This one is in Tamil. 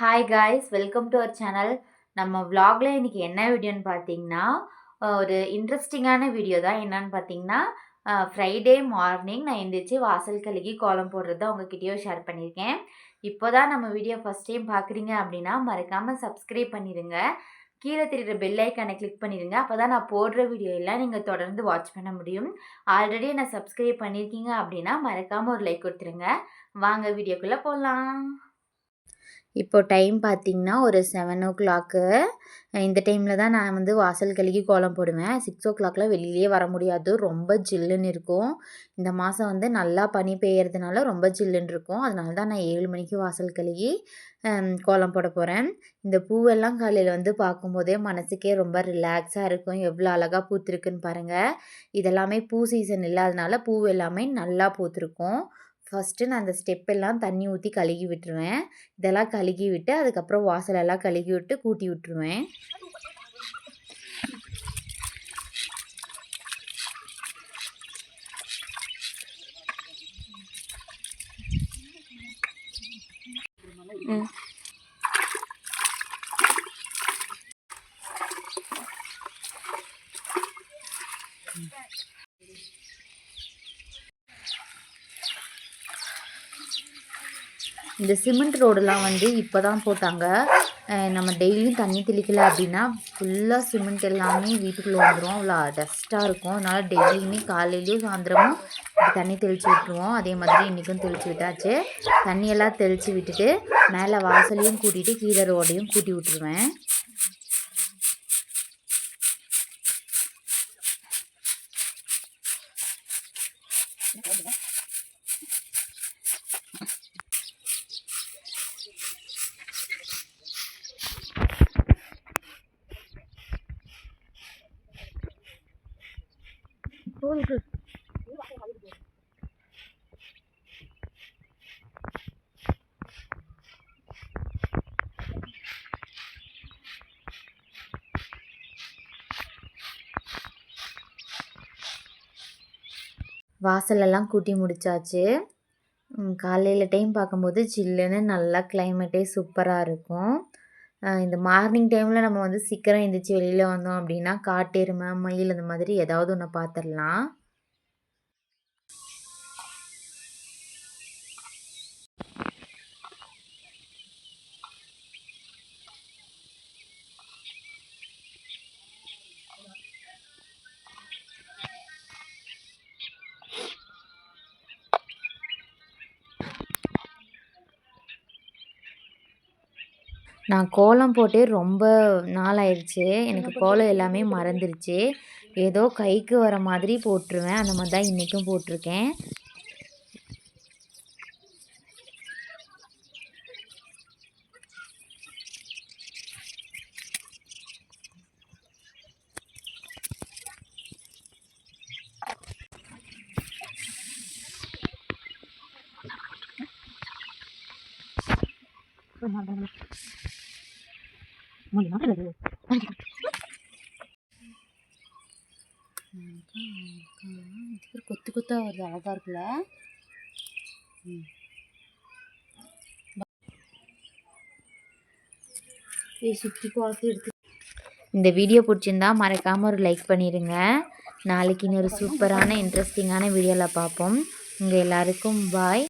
Hi guys welcome to our channel நம்ம வ்ளாகில் இன்றைக்கி என்ன வீடியோன்னு பார்த்தீங்கன்னா ஒரு இன்ட்ரெஸ்டிங்கான வீடியோ தான். என்னன்னு பார்த்தீங்கன்னா ஃப்ரைடே மார்னிங் நான் எந்திரிச்சு வாசல் கழுகி கோலம் போடுறது உங்ககிட்டயோ ஷேர் பண்ணியிருக்கேன். இப்போ தான் நம்ம வீடியோ ஃபஸ்ட் டைம் பார்க்குறீங்க அப்படின்னா மறக்காமல் சப்ஸ்கிரைப் பண்ணிடுங்க கீழே தெரிகிற பெல் ஐக்கானை கிளிக் பண்ணிடுங்க அப்போ தான் நான் போடுற வீடியோ எல்லாம் நீங்கள் தொடர்ந்து வாட்ச் பண்ண முடியும். ஆல்ரெடி நான் சப்ஸ்கிரைப் பண்ணியிருக்கீங்க அப்படின்னா மறக்காமல் ஒரு லைக் கொடுத்துருங்க. வாங்க வீடியோக்குள்ளே போகலாம் இப்போ டைம் பார்த்தீங்கன்னா ஒரு செவன் ஓ கிளாக்கு இந்த டைமில் தான் நான் வந்து வாசல் கழுகி கோலம் போடுவேன். சிக்ஸ் ஓ கிளாக்லாம் வெளியிலேயே வர முடியாது. ரொம்ப ஜில்லுன்னு இருக்கும். இந்த மாதம் வந்து நல்லா பனி பெய்யறதுனால ரொம்ப ஜில்லுன்னு இருக்கும். அதனால தான் நான் ஏழு மணிக்கு வாசல் கழுகி கோலம் போட போகிறேன் இந்த பூவெல்லாம் காலையில் வந்து பார்க்கும்போதே மனசுக்கே ரொம்ப ரிலாக்ஸாக இருக்கும். எவ்வளோ அழகாக பூத்திருக்குன்னு பாருங்கள் இதெல்லாமே பூ சீசன் இல்லாதனால பூ எல்லாமே நல்லா பூத்துருக்கும். ஃபஸ்ட்டு நான் அந்த ஸ்டெப்பெல்லாம் தண்ணி ஊற்றி கழுகி விட்டுருவேன். இதெல்லாம் கழுகி விட்டு அதுக்கப்புறம் வாசலெல்லாம் கழுகி விட்டு கூட்டி விட்டுருவேன். இந்த சிமெண்ட் ரோடெலாம் வந்து இப்போ தான் போட்டாங்க நம்ம டெய்லியும் தண்ணி தெளிக்கல அப்படின்னா ஃபுல்லாக சிமெண்ட் எல்லாமே வீட்டுக்குள்ளே வந்துடும் அவ்வளோ டஸ்ட்டாக இருக்கும். அதனால் டெய்லியுமே காலையிலையும் சாயந்தரமும் தண்ணி தெளித்து விட்டுருவோம். அதே மாதிரி இன்றைக்கும் தெளித்து விட்டாச்சு. தண்ணியெல்லாம் தெளித்து விட்டுட்டு மேலே வாசலையும் கூட்டிகிட்டு கீழே ரோடையும் கூட்டி விட்டுருவேன். வாசலெல்லாம் கூட்டி முடிச்சாச்சு. காலையில் டைம் பார்க்கும்போது சில்லுன்னு நல்லா கிளைமேட்டே சூப்பராக இருக்கும். இந்த மார்னிங் டைமில் நம்ம வந்து சீக்கிரம் எழுந்திரிச்சி வெளியில் வந்தோம் அப்படின்னா காட்டெருமை மயில் அந்த மாதிரி ஏதாவது ஒன்று பார்த்துடலாம் நான் கோலம் போட்டே ரொம்ப நாள் ஆயிடுச்சு எனக்கு கோலம் எல்லாமே மறந்துருச்சு. ஏதோ கைக்கு வர மாதிரி போட்டுருவேன். அந்த மாதிரி தான் இன்றைக்கும் போட்டிருக்கேன். கொத்து கொத்தா வருது அழகா இருக்குல்ல? சுற்றி பார்த்து எடுத்து. இந்த வீடியோ பிடிச்சிருந்தா மறக்காமல் ஒரு லைக் பண்ணிடுங்க நாளைக்கு இன்னொரு சூப்பரான இன்ட்ரெஸ்டிங்கான வீடியோவில் பார்ப்போம். உங்கள் எல்லாருக்கும் பாய்